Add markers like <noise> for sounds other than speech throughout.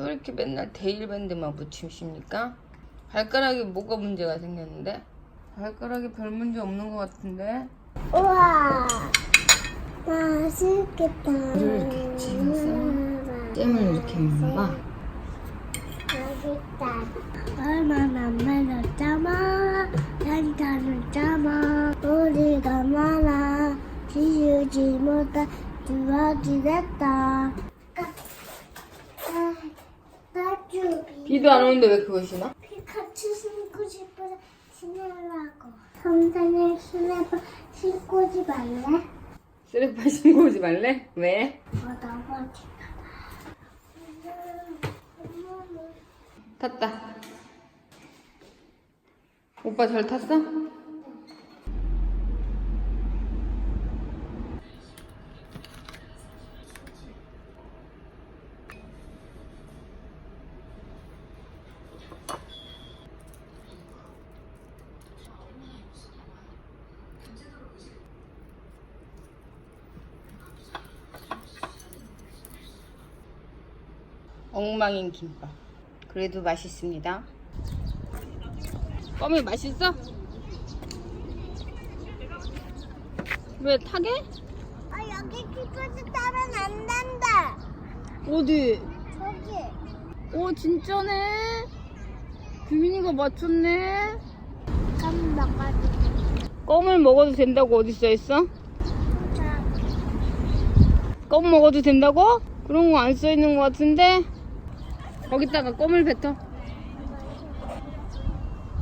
왜 이렇게 맨날 데일밴드만 붙이십니까? 발가락에 뭐가 문제가 생겼는데? 발가락에 별 문제 없는 것 같은데? 우와 맛있겠다 이렇게? 잼을 이렇게 먹나? 맛있다 얼마나 많았자마 단단했자마 우리가 많아 지우지 못한 두어지 됐다 나주 비도 안 오는데 왜 그거 신어? 피카츄 신고 싶어서 신으라고 선생님 스냅을 신고 오지 말래? 쓰레빠 <laughs> 신고 오지 말래? 왜? 어, 넘어지 탔다. 오빠 잘 탔어? 엉망인 김밥. 그래도 맛있습니다. 껌이 맛있어? 왜 타게? 아 여기 키까지 따면 안 된다. 어디? 저기 오 진짜네. 규민이가 맞췄네. 껌 먹어도 껌을 먹어도 된다고 어디 써 있어? 자껌 먹어도 된다고? 그런 거 안 써 있는 것 같은데. 거기다가 껌을 뱉어.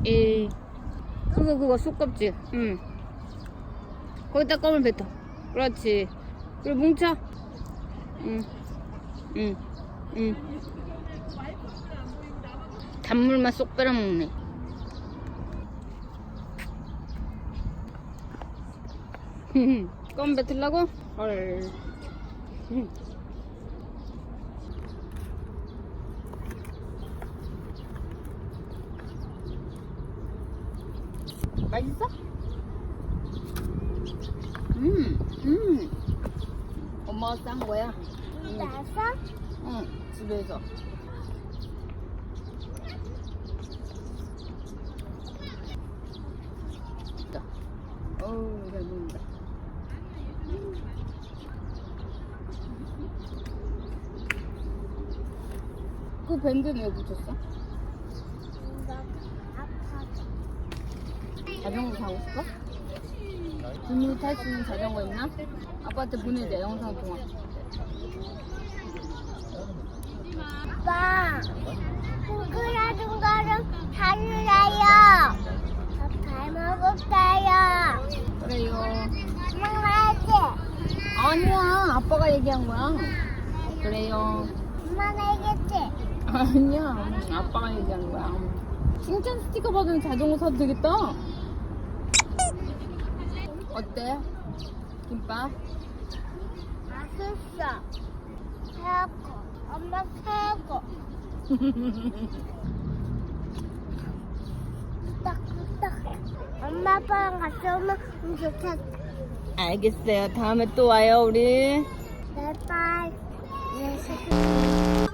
이 그거 그거 쑥껍질. 응. 거기다 껌을 뱉어. 그렇지. 그리고 뭉쳐. 응. 응. 응. 단물만 쏙 빼라 먹네. <laughs> 껌 뱉으려고? 헐. 맛있어? 음, 음. 엄마가 싼 거야. 응, 나서 응, 집에서. 자. 어우, 잘 먹는다. 그 밴드는 왜 붙였어? 아파. 자전거 타고 싶어? 분이 탈수 있는 자전거 있나? 아빠한테 보내자 영상 통화. 아빠 거좀 사주세요. 잘 먹을게요. 그래요. 엄마 말지? 아니야, 아빠가 얘기한 거야. 그래요. 엄마 내겠지? 아니야, 아빠가 얘기한 거야. 칭찬 스티커 받은 자전거 사도 되겠다. 어때? 김밥? 맛있어. 최고. 엄마 최고. 딱딱. <laughs> 엄마 아빠랑 같이 오면 좋겠다. 알겠어요. 다음에 또 와요, 우리. 바이바이. 네,